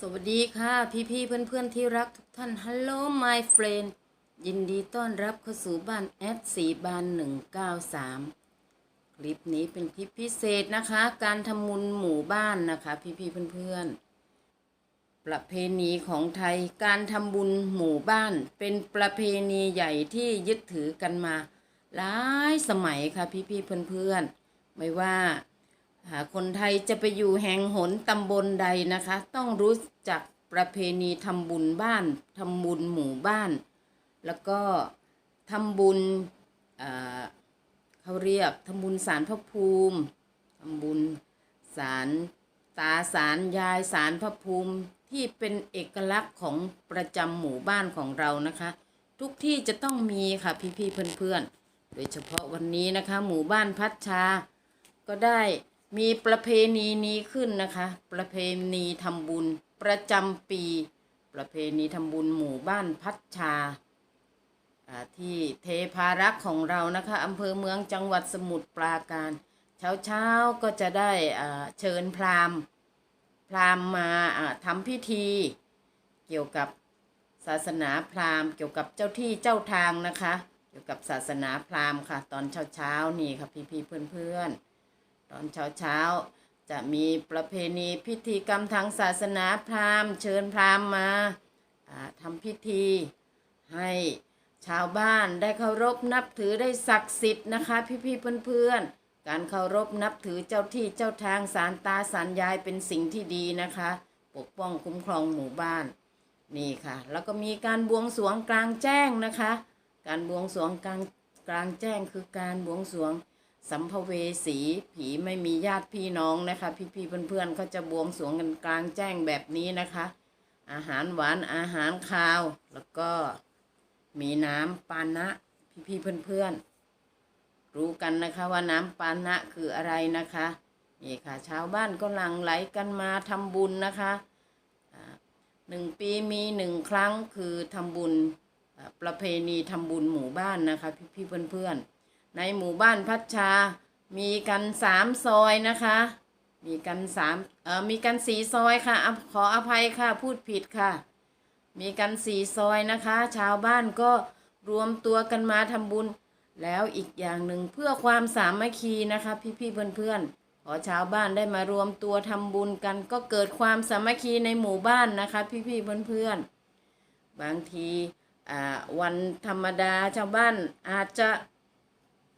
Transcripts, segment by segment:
สวัสดีค่ะ พี่ๆเพื่อนๆที่รักทุกท่าน Hello my friend ยินดีต้อนรับเข้าสู่บ้านแอดสีบานหนึ่งเก้าสามคลิปนี้เป็นคลิปพิเศษนะคะ การทำบุญหมู่บ้านนะคะ พี่ๆเพื่อนๆ ประเพณีของไทยการทำบุญหมู่บ้าน เป็นประเพณีใหญ่ที่ยึดถือกันมา หลายสมัยค่ะพี่ๆเพื่อนๆ ไม่ว่า หากคนไทยจะไปอยู่แห่งหนตำบลใดนะคะ ต้องรู้จักประเพณีทำบุญบ้านทำบุญหมู่บ้าน แล้วก็ทำบุญเอ่อเขาเรียกทำบุญสารพระภูมิทำบุญสารตาสารยายสารพระภูมิที่เป็นเอกลักษณ์ของประจำหมู่บ้านของเรานะคะ ทุกที่จะต้องมีค่ะพี่ๆเพื่อนๆ โดยเฉพาะวันนี้นะคะ หมู่บ้านพัชชาก็ได้ มีประเพณีนี้ขึ้นนะคะ ประเพณีทำบุญประจำปี ประเพณีทำบุญหมู่บ้านพัชชา ที่เทพารักษ์ของเรานะคะอำเภอเมืองจังหวัดสมุทรปราการ เช้าเช้าๆก็จะได้เชิญพราหมณ์พราหมณ์มาทำพิธี เกี่ยวกับศาสนาพราหมณ์ เกี่ยวกับเจ้าที่เจ้าทางนะคะ เกี่ยวกับศาสนาพราหมณ์ค่ะ ตอนเช้าเช้าๆนี่ค่ะพี่ๆเพื่อนๆ อนเช้าเช้าจะมีประเพณีพิธีกรรมทางศาสนาพราหมณ์ เชิญพราหมณ์มาอ่าทำพิธีให้ชาวบ้านได้เคารพนับถือได้ศักดิ์สิทธิ์นะคะ พี่ๆเพื่อนๆ การเคารพนับถือเจ้าที่เจ้าทางสารตาสารยายเป็นสิ่งที่ดีนะคะ ปกป้องคุ้มครองหมู่บ้านนี่ค่ะ แล้วก็มีการบวงสรวงกลางแจ้งนะคะ การบวงสรวงกลางกลางแจ้งคือการบวงสรวง สัมภเวสีผีไม่มีญาติพี่น้องนะคะ พี่ๆเพื่อนๆเขาจะบวงสรวงกันกลางแจ้งแบบนี้นะคะ อาหารหวานอาหารคาว แล้วก็มีน้ำปานะ พี่ๆเพื่อนๆรู้กันนะคะว่าน้ำปานะคืออะไรนะคะนี่ค่ะชาวบ้านก็หลั่งไหลกันมาทำบุญนะคะหนึ่งปีมีหนึ่งครั้งคือทำบุญประเพณีทำบุญหมู่บ้านนะคะ พี่ๆเพื่อนๆ ในหมู่บ้านพัชชา มีกันสามซอยนะคะ มีกันสามเอ่อมีกันสี่ซอยค่ะขออภัยค่ะพูดผิดค่ะ มีกันสี่ซอยนะคะ ชาวบ้านก็รวมตัวกันมาทำบุญ แล้วอีกอย่างหนึ่งเพื่อความสามัคคีนะคะ พี่ๆเพื่อนๆพอชาวบ้านได้มารวมตัวทำบุญกัน ก็เกิดความสามัคคีในหมู่บ้านนะคะ พี่ๆเพื่อนๆบางทีอ่าวันธรรมดาชาวบ้านอาจจะ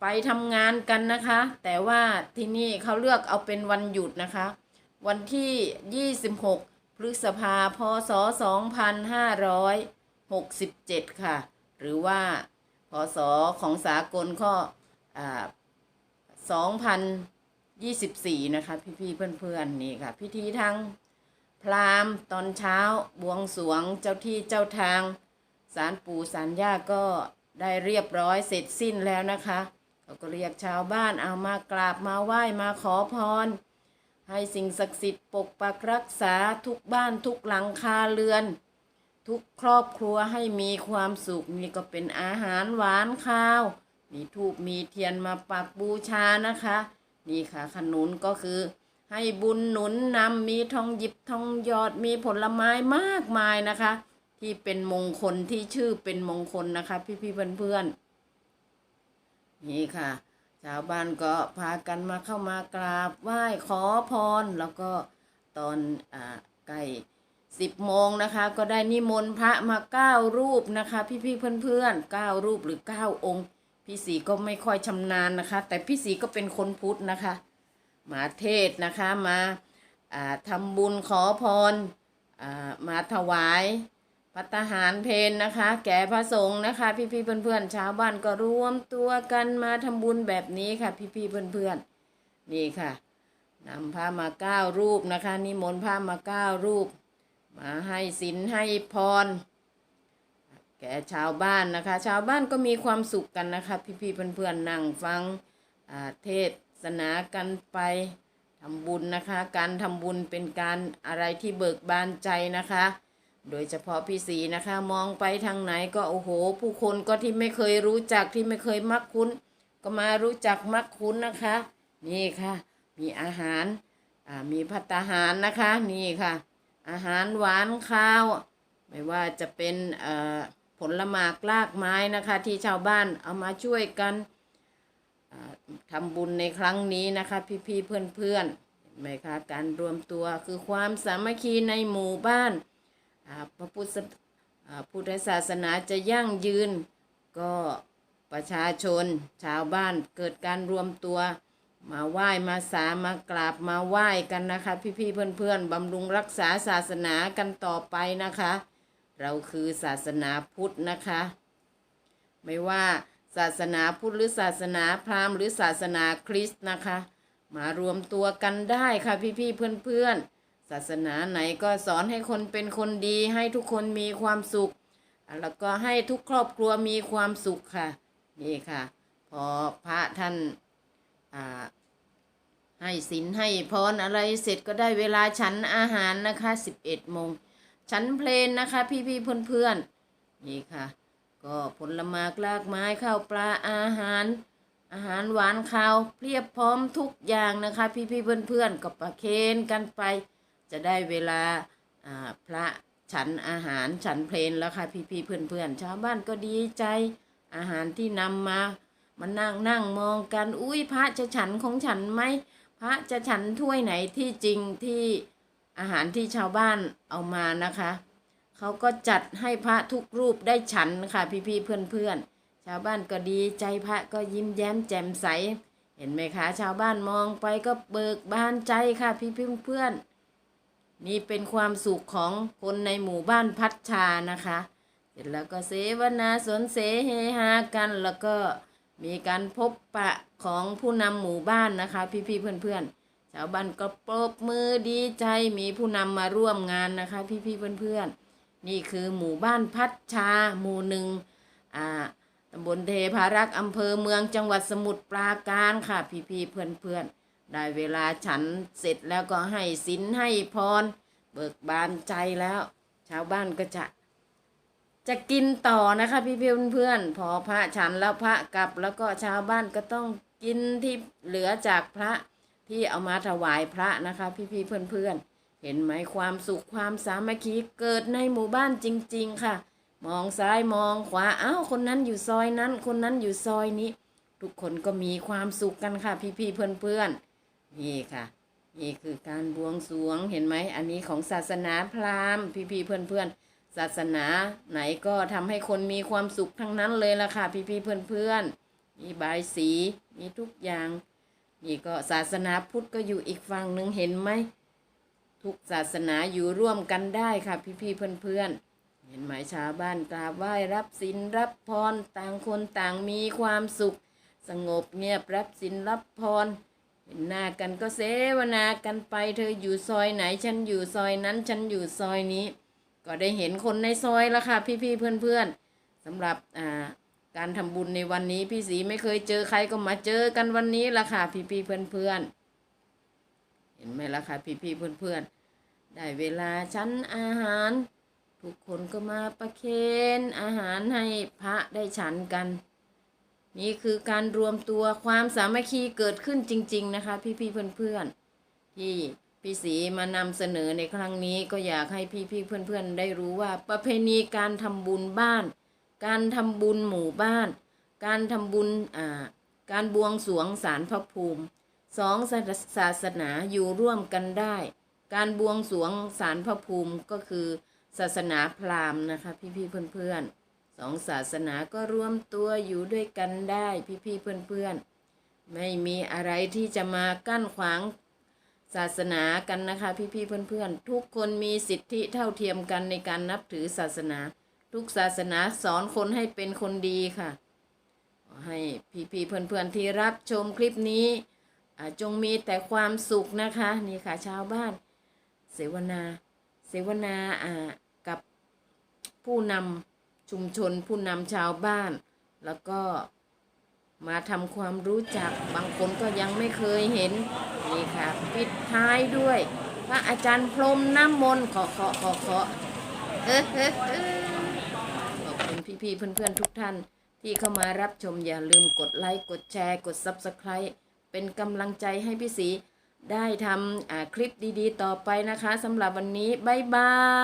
ไปทำงานกันนะคะ แต่ว่าที่นี่เขาเลือกเอาเป็นวันหยุดนะคะ วันที่ 26 พฤษภาพศ 2567 ค่ะ หรือว่าพศของสากลข้ออ่า2024 นะคะ พี่ๆเพื่อนๆนี่ค่ะ พิธีทางพราหมณ์ตอนเช้าบวงสรวงเจ้าที่เจ้าทางศาลปู่ศาลย่าก็ได้เรียบร้อยเสร็จสิ้นแล้วนะคะ เขาก็เรียกชาวบ้านเอามากราบมาไหว้มาขอพร ให้สิ่งศักดิ์สิทธิ์ปกปักรักษาทุกบ้านทุกหลังคาเรือน ทุกครอบครัวให้มีความสุขนี่ก็เป็นอาหารหวานข้าว มีทูบมีเทียนมาปักบูชานะคะ นี่ค่ะขนุนก็คือ ให้บุญหนุนนำมีทองหยิบทองหยอดมีผลไม้มากมายนะคะ ที่เป็นมงคลที่ชื่อเป็นมงคลนะคะ พี่ๆเพื่อนๆ นี่ค่ะ ชาวบ้านก็พากันมาเข้ามากราบไหว้ขอพร แล้วก็ตอนอ่าใกล้สิบโมงนะคะ ก็ได้นิมนต์พระมาเก้ารูปนะคะ พี่ๆเพื่อนๆเก้ารูปหรือเก้าองค์ พี่สีก็ไม่ค่อยชำนาญนะคะ แต่พี่สีก็เป็นคนพุทธนะคะ มาเทศน์นะคะมาอ่าทำบุญขอพรอ่ามาถวาย พัตตาหารเพนนะคะ แก่พระสงฆ์นะคะ พี่ๆเพื่อนๆชาวบ้านก็รวมตัวกันมาทำบุญแบบนี้ค่ะ พี่ๆเพื่อนๆนี่ค่ะนำพระมาเก้ารูปนะคะ นิมนต์พระมาเก้ารูป มาให้ศีลให้พร แก่ชาวบ้านนะคะ ชาวบ้านก็มีความสุขกันนะคะ พี่ๆเพื่อนๆนั่งฟังเทศนากันไปทำบุญนะคะ การทำบุญเป็นการอะไรที่เบิกบานใจนะคะ โดยเฉพาะพี่สีนะคะ มองไปทางไหนก็โอ้โห ผู้คนก็ที่ไม่เคยรู้จักที่ไม่เคยมักคุ้น ก็มารู้จักมักคุ้นนะคะ นี่ค่ะ มีอาหารอ่ามีพัตาหารนะคะนี่ค่ะ อาหารหวานข้าว ไม่ว่าจะเป็นเอ่อผลหมากลากไม้นะคะ ที่ชาวบ้านเอามาช่วยกันอ่าทำบุญในครั้งนี้นะคะ พี่ๆเพื่อนๆเห็นไหมคะการรวมตัวคือความสามัคคีในหมู่บ้าน พระพุทธพุทธศาสนาจะยั่งยืน ก็ประชาชน ชาวบ้านเกิดการรวมตัว มาไหว้มาสามากราบมาไหว้กันนะคะ พี่ๆเพื่อนๆบำรุงรักษาศาสนากันต่อไปนะคะ เราคือศาสนาพุทธนะคะ ไม่ว่าศาสนาพุทธหรือศาสนาพราหมณ์หรือศาสนาคริสต์นะคะ มารวมตัวกันได้ค่ะพี่ๆเพื่อนๆ ศาสนาไหนก็สอนให้คนเป็นคนดีให้ทุกคนมีความสุข แล้วก็ให้ทุกครอบครัวมีความสุขค่ะ นี่ค่ะ พอพระท่านให้ศีลให้พรอะไรเสร็จก็ได้เวลาฉันอาหารนะคะ11โมงฉันเพลนนะคะ พี่ๆเพื่อนๆนี่ค่ะ ก็ผลไม้ลากไม้ข้าวปลาอาหาร อาหารหวานข้าวเพียบพร้อมทุกอย่างนะคะ พี่ๆเพื่อนๆก็ประเคนกันไป จะได้เวลาพระฉันอาหารฉันเพลนแล้วค่ะพี่ๆเพื่อนๆชาวบ้านก็ดีใจ อาหารที่นำมามานั่งนั่งมองกัน อุ้ยพระจะฉันของฉันไหมพระจะฉันถ้วยไหนที่จริงที่อาหารที่ชาวบ้านเอามานะคะเขาก็จัดให้พระทุกรูปได้ฉันค่ะพี่ๆเพื่อนๆชาวบ้านก็ดีใจพระก็ยิ้มแย้มแจ่มใส เห็นไหมคะ ชาวบ้านมองไปก็เบิกบานใจค่ะพี่ๆเพื่อน นี่เป็นความสุขของคนในหมู่บ้านพัชชานะคะ เสร็จแล้วก็เสวนาสนเสเฮฮากันแล้วก็มีการพบปะของผู้นำหมู่บ้านนะคะ พี่ๆเพื่อนๆชาวบ้านก็ปรบมือดีใจมีผู้นำมาร่วมงานนะคะ พี่ๆเพื่อนๆนี่คือหมู่บ้านพัชชาหมู่หนึ่งอ่าตำบลเทพารักษ์อำเภอเมืองจังหวัดสมุทรปราการค่ะ พี่ๆเพื่อนๆ ได้เวลาฉันเสร็จแล้วก็ให้ศีลให้พร เบิกบานใจแล้ว ชาวบ้านก็จะ จะกินต่อนะคะพี่เพื่อนเพื่อนพอพระฉันแล้วพระกลับแล้วก็ชาวบ้านก็ต้องกินที่เหลือจากพระที่เอามาถวายพระนะคะ พี่พี่เพื่อนเพื่อนเห็นไหมความสุขความสามัคคีเกิดในหมู่บ้านจริง ๆ ค่ะ มองซ้ายมองขวาอ้าวคนนั้นอยู่ซอยนั้น คนนั้นอยู่ซอยนี้ ทุกคนก็มีความสุขกันค่ะ พี่พี่เพื่อนเพื่อนๆ นี่ค่ะ นี่คือการบวงสรวงเห็นไหม อันนี้ของศาสนาพราหมณ์พี่พี่เพื่อนเพื่อนๆ ศาสนาไหนก็ทำให้คนมีความสุขทั้งนั้นเลยล่ะค่ะ พี่พี่เพื่อนเพื่อนๆ มีบายสีมีทุกอย่าง นี่ก็ศาสนาพุทธก็อยู่อีกฝั่งหนึ่งเห็นไหม ทุกศาสนาอยู่ร่วมกันได้ค่ะ พี่พี่เพื่อนเพื่อนๆเห็นไหมชาวบ้านกราบไหว้รับศีลรับพร ต่างคนต่างมีความสุข สงบเงียบรับศีลรับพร เห็นหน้ากันก็เสวนากันไป เธออยู่ซอยไหน ฉันอยู่ซอยนั้น ฉันอยู่ซอยนี้ ก็ได้เห็นคนในซอยแล้วค่ะ พี่ๆเพื่อนๆสำหรับอ่าการทำบุญในวันนี้พี่สีไม่เคยเจอใครก็มาเจอกันวันนี้ละค่ะ พี่ๆเพื่อนๆเห็นไหมล่ะค่ะ พี่ๆเพื่อนๆได้เวลาชั้นอาหาร ทุกคนก็มาประเคนอาหารให้พระได้ฉันกัน นี่คือการรวมตัวความสามัคคีเกิดขึ้นจริง ๆ นะคะ พี่ๆเพื่อนๆที่พี่สีมานำเสนอในครั้งนี้ก็อยากให้พี่ๆเพื่อนๆ ได้รู้ว่าประเพณีการทำบุญบ้าน การทำบุญหมู่บ้าน การทำบุญอ่าการบวงสรวงสารพระภูมิสองศาสนาอยู่ร่วมกันได้ การบวงสรวงสารพระภูมิก็คือศาสนาพราหมณ์นะคะ พี่ๆเพื่อนๆ สองศาสนาก็รวมตัวอยู่ด้วยกันได้พี่ๆเพื่อนๆ ไม่มีอะไรที่จะมากั้นขวางศาสนากันนะคะพี่ๆเพื่อนๆ ทุกคนมีสิทธิเท่าเทียมกันในการนับถือศาสนา ทุกศาสนาสอนคนให้เป็นคนดีค่ะ ให้พี่ๆเพื่อนๆที่รับชมคลิปนี้จงมีแต่ความสุขนะคะ นี่ค่ะชาวบ้าน เสวนา เสวนาอ่ากับผู้นำ ชุมชนผู้นำชาวบ้าน แล้วก็มาทำความรู้จักบางคนก็ยังไม่เคยเห็น นี่ค่ะปิดท้ายด้วย พระอาจารย์พรมน้ำมนต์ขอขอขอขอเออขอบคุณพี่ๆเพื่อนๆทุกท่าน ที่เข้ามารับชมอย่าลืมกดไลค์ กดแชร์ กด Subscribe เป็นกำลังใจให้พี่สีได้ทำคลิปดีๆ ต่อไปนะคะสำหรับวันนี้ บ๊ายบาย